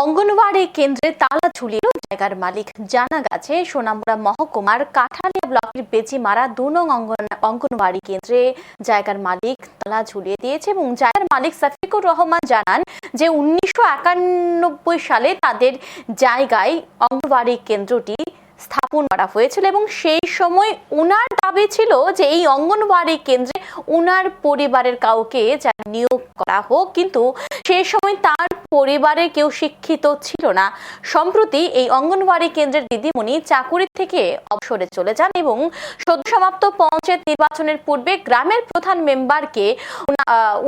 অঙ্গনওয়াড়ি কেন্দ্রে তালা ঝুলিয়ে জায়গার মালিক জানা গেছে, সোনামুড়া মহকুমার কাঠালিয়া ব্লকের বেজিমারা দু নং অঙ্গন- অঙ্গনওয়াড়ি কেন্দ্রে জায়গার মালিক তালা ঝুলিয়ে দিয়েছে এবং জায়গার মালিক সাফিকুর রহমান জানান যে উনিশশো একানব্বই সালে তাদের জায়গায় অঙ্গনওয়াড়ি কেন্দ্রটি স্থাপন করা হয়েছিল এবং সেই সময় ওনার দাবি ছিল যে এই অঙ্গনওয়াড়ি কেন্দ্রে ওনার পরিবারের কাউকে যেন নিয়োগ করা হোক, কিন্তু সেই সময় তার পরিবারে কেউ শিক্ষিত ছিল না। সম্প্রতি এই অঙ্গনওয়াড়ি কেন্দ্রের দিদিমণি চাকুরি থেকে অবসরে চলে যান এবং সদ্য সমাপ্ত পঞ্চায়েত নির্বাচনের পূর্বে গ্রামের প্রধান মেম্বারকে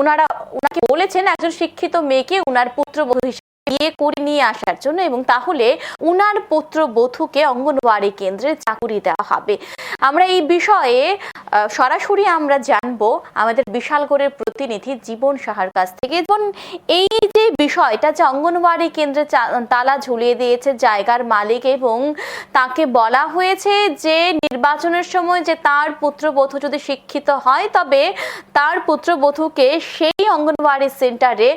উনারা উনাকে বলেছেন একজন শিক্ষিত মেয়েকে উনার পুত্রবধূ হিসেবে বিয়ে করে নিয়ে আসার জন্য এবং তাহলে উনার পুত্র বধূকে অঙ্গনওয়াড়ি কেন্দ্রে চাকুরি দেওয়া হবে। আমরা এই বিষয়ে সরাসরি আমরা জানব আমাদের বিশালগড়ের প্রতিনিধি জীবন সাহার কাছ থেকে। যেমন এই যে বিষয়টা যে অঙ্গনওয়াড়ি কেন্দ্রে তালা ঝুলিয়ে দিয়েছে জায়গার মালিক এবং তাকে বলা হয়েছে যে নির্বাচনের সময় যে তার পুত্রবধূ যদি শিক্ষিত হয়, তবে তার পুত্রবধূকে সেই অঙ্গনওয়াড়ি সেন্টারে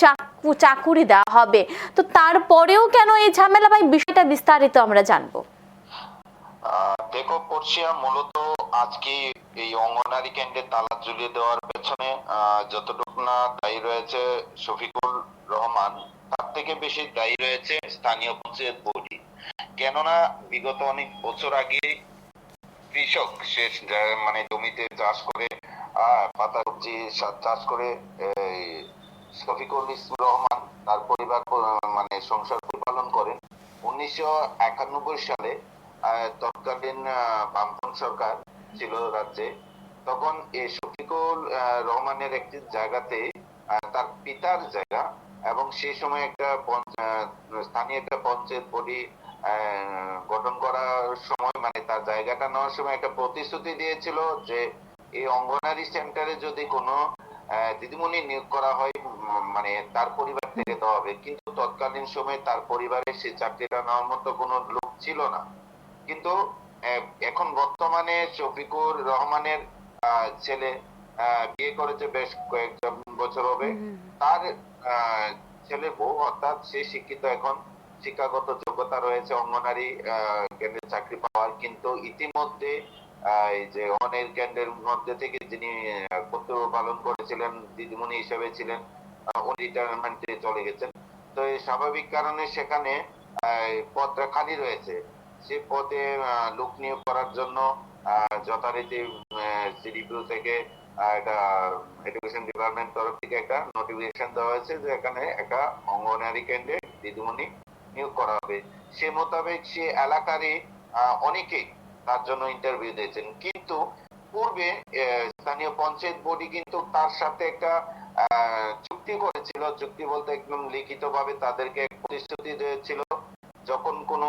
চাকু চাকুরি দেওয়া হবে। তো তারপরেও কেন এই ঝামেলা এই বিষয়টা বিস্তারিত আমরা জানব? দেখো পড়শিয়া মূলত আজকে এই অঙ্গনারী কেন্দ্রে তালা ঝুলিয়ে দেওয়ার পেছনে যতটুকু না দায়ী রয়েছে শফিকুল রহমান, তার থেকে বেশি দায়ী রয়েছে স্থানীয় পঞ্চায়েত বডি কেননা বিগত অনেক বছর আগে কৃষক যা- মানে জমিতে চাষ করে পাতা সবজি চাষ করে শফিকুল ইসলাম রহমান তার পরিবার মানে সংসার পরিপালন করেন। উনিশশো একানব্বই সালে তৎকালীন বামপন্থী সরকার ছিল রাজ্যে। তখন এই শফিকুল রহমানের একটি জায়গাতে তার পিতার জায়গা এবং সেই সময় একটা স্থানীয় একটা পঞ্চায়েত বডি গঠন করার সময় মানে তার জায়গাটা নেওয়ার সময় একটা প্রতিশ্রুতি দিয়েছিল যে, এই অঙ্গনারী সেন্টারে যদি কোনো দিদিমণি নিয়োগ করা হয় মানে তার পরিবার থেকে দেওয়া হবে। কিন্তু তৎকালীন সময়ে তার পরিবারে সে চাকরিটা নেওয়ার মতো কোনো লোক ছিল না। কিন্তু এখন বর্তমানে শফিকুর রহমানের ছেলে বিয়ে করেছে বেশ কয়েকজন বছর হবে। তার ছেলে বউ অর্থাৎ সে শিক্ষিত এখন। শিক্ষাগত যোগ্যতা রয়েছে অঙ্গনারী আহ, কেন্দ্রে চাকরি পাওয়ার। কিন্তু ইতিমধ্যে এই যে অনের কেন্দ্রের মধ্যে থেকে যিনি কর্তব্য পালন করেছিলেন দিদিমণি হিসেবে ছিলেন রিটায়ারমেন্টে চলে গেছেন। তো এই স্বাভাবিক কারণে সেখানে পদটা খালি রয়েছে। সে পদে লোক নিয়োগ করার জন্য যথারীতি থেকে একটা এডুকেশন ডিপার্টমেন্ট তরফ থেকে একটা নোটিফিকেশন দেওয়া হয়েছে যে এখানে একটা অঙ্গনারী কেন্দ্রে দিদিমণি নিয়োগ করা হবে। সে মোতাবেক সে এলাকারই অনেকেই তার জন্য ইন্টারভিউ দিয়েছেন। কিন্তু পূর্বে স্থানীয় পঞ্চায়েত বডি কিন্তু তার সাথে একটা চুক্তি করেছিল চুক্তি বলতে একদম লিখিত ভাবে তাদেরকে প্রতিশ্রুতি দিয়েছিল। যখন কোনো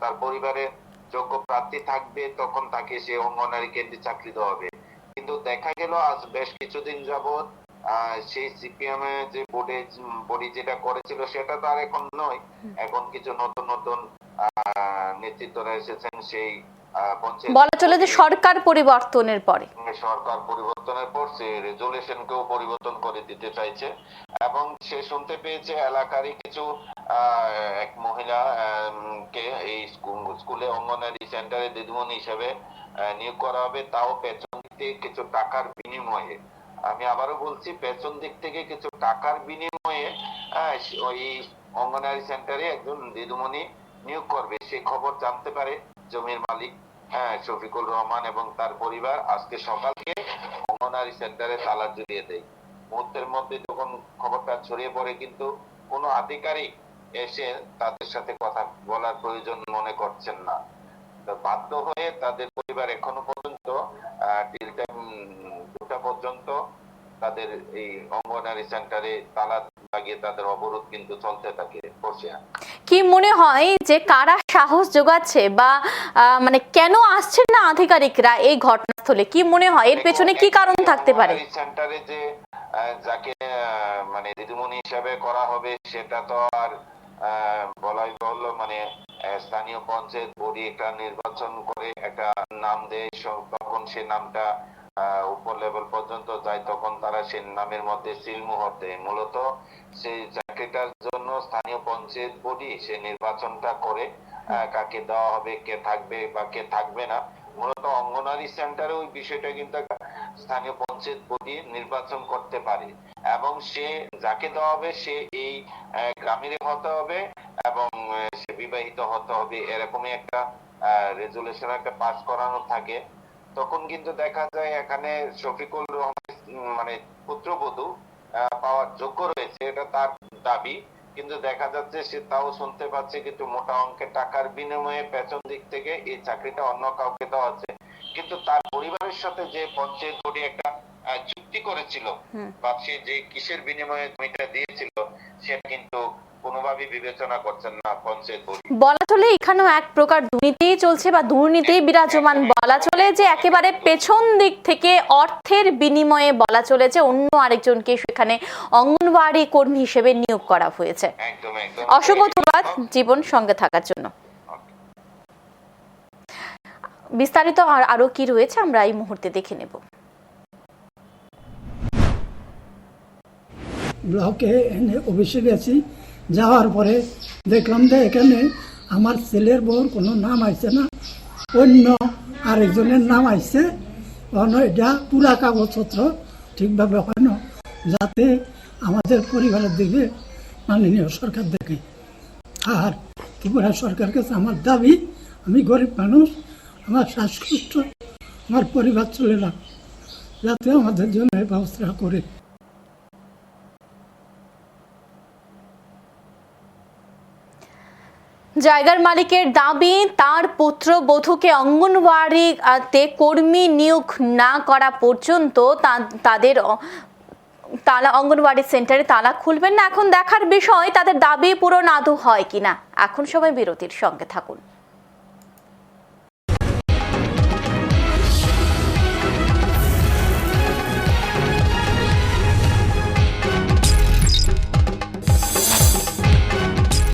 তার পরিবারে যোগ্য প্রার্থী থাকবে তখন তাকে সে অঙ্গনারী কেন্দ্রে চাকরি দেওয়া হবে। কিন্তু দেখা গেল আজ বেশ কিছুদিন যাবৎ আহ, সেই সিপিএম এর যে বোর্ডে বডি যেটা করেছিল সেটা তো আর এখন নয়। এখন কিছু নতুন নতুন আহ, নেতৃত্বরা এসেছেন সেই বলা চলে যে সরকার পরিবর্তনের পরে। সরকার পরিবর্তনের পর সে রেজুলেশনকেও পরিবর্তন করে দিতে চাইছে এবং সে শুনতে পেয়েছে এলাকারই কিছু এক মহিলা কে এই স্কুলে অঙ্গনারী সেন্টারে দিদিমণি হিসেবে নিয়োগ করা হবে তাও পেছন দিক কিছু টাকার বিনিময়ে। আমি আবারও বলছি পেছন দিক থেকে কিছু টাকার বিনিময়ে ওই অঙ্গনারী সেন্টারে একজন দিদিমণি নিয়োগ করবে। সেই খবর জানতে পারে। জমির মালিক। হ্যাঁ শফিকুল রহমান এবং তার পরিবার আজকে সকালকে অঙ্গনারী সেন্টারে তালা ঝুলিয়ে দেয়। মুহূর্তের মধ্যে যখন খবরটা ছড়িয়ে পড়ে কিন্তু কোনো আধিকারিক এসে তাদের সাথে কথা বলার প্রয়োজন মনে করছেন না। বাধ্য হয়ে তাদের পরিবার এখনও পর্যন্ত দুটা পর্যন্ত তাদের এই অঙ্গনারী সেন্টারে তালা লাগিয়ে তাদের অবরোধ কিন্তু চলতে থাকে বসিয়া কি মনে হয় যে কারা সাহস যোগাচ্ছে বা মানে কেন আসছেন না আধিকারিকরা এই ঘটনাস্থলে? কি মনে হয়? এর পেছনে কি কারণ থাকতে পারে? সেন্টারে যে যাকে মানে দিদিমণি হিসাবে করা হবে সেটা তো আর বলাই বাহুল্য মানে স্থানীয় পঞ্চায়েত বডি একটা নির্বাচন করে একটা নাম দেয় তখন সে নামটা উপর লেভেল পর্যন্ত যায় তখন তারা সে নামের মধ্যে সিলমোহর দেয়। মূলত সেই চাকরিটার জন্য স্থানীয় পঞ্চায়েত বডি সে নির্বাচনটা করে কাকে দেওয়া হবে কে থাকবে বা কে থাকবে না। মূলত অঙ্গনারী সেন্টারে ওই বিষয়টা কিন্তু স্থানীয় পঞ্চায়েত বডি নির্বাচন করতে পারে। এবং সে যাকে দেওয়া হবে সে এই আহ, গ্রামেরই হতে হবে এবং সে বিবাহিত হতে হবে। এরকমই একটা রেজুলেশন একটা পাস করানো থাকে। তখন কিন্তু দেখা যায় এখানে শফিকুল রহমান মানে পুত্রবধূ পাওয়ার যোগ্য রয়েছে এটা তার দাবি কিন্তু দেখা যাচ্ছে সে তাও শুনতে পাচ্ছে কিন্তু মোটা অঙ্কের টাকার বিনিময়ে পেছন দিক থেকে এই চাকরিটা অন্য কাউকে দেওয়া হচ্ছে কিন্তু তার পরিবারের সাথে যে পঞ্চায়েত বডি একটা চুক্তি করেছিল। বা সে যে কিসের বিনিময়ে জমিটা দিয়েছিল সেটা কিন্তু কোনোভাবেই বিবেচনা করছেন না পঞ্চায়েত বলা চলে এখানেও এক প্রকার দুর্নীতিই চলছে বা দুর্নীতি বিরাজমান বলা চলে যে একেবারে পেছন দিক থেকে অর্থের বিনিময়ে বলা চলে যে অন্য আরেকজনকে সেখানে অঙ্গনওয়াড়ি কর্মী হিসেবে নিয়োগ করা হয়েছে। একদম একদম। অসংখ্য ধন্যবাদ জীবন সঙ্গে থাকার জন্য। বিস্তারিত আর আরও কি রয়েছে আমরা এই মুহূর্তে দেখে নেব। ব্লকে এনে অফিসে গেছি। যাওয়ার পরে দেখলাম যে এখানে আমার ছেলের বউর কোনো নাম আইছে না, অন্য আরেকজনের নাম আইছে। কারণ এটা পুরা কাগজপত্র ঠিকভাবে হয় না, যাতে আমাদের পরিবারের দিকে মাননীয় সরকার দেখে। আর ত্রিপুরা সরকারের কাছে আমার দাবি, আমি গরিব মানুষ, আমার শ্বাসকষ্ট, আমার পরিবার চলে না যাতে আমাদের জন্য ব্যবস্থা করে। জায়গার মালিকের দাবি, তার পুত্র বধূকে অঙ্গনওয়াড়িতে কর্মী নিয়োগ না করা পর্যন্ত তাদের তালা অঙ্গনওয়াড়ি সেন্টারে তালা খুলবেন না। এখন দেখার বিষয়, তাদের দাবি পূরণ আদৌ হয় কিনা? এখন সবাই বিরতির সঙ্গে থাকুন।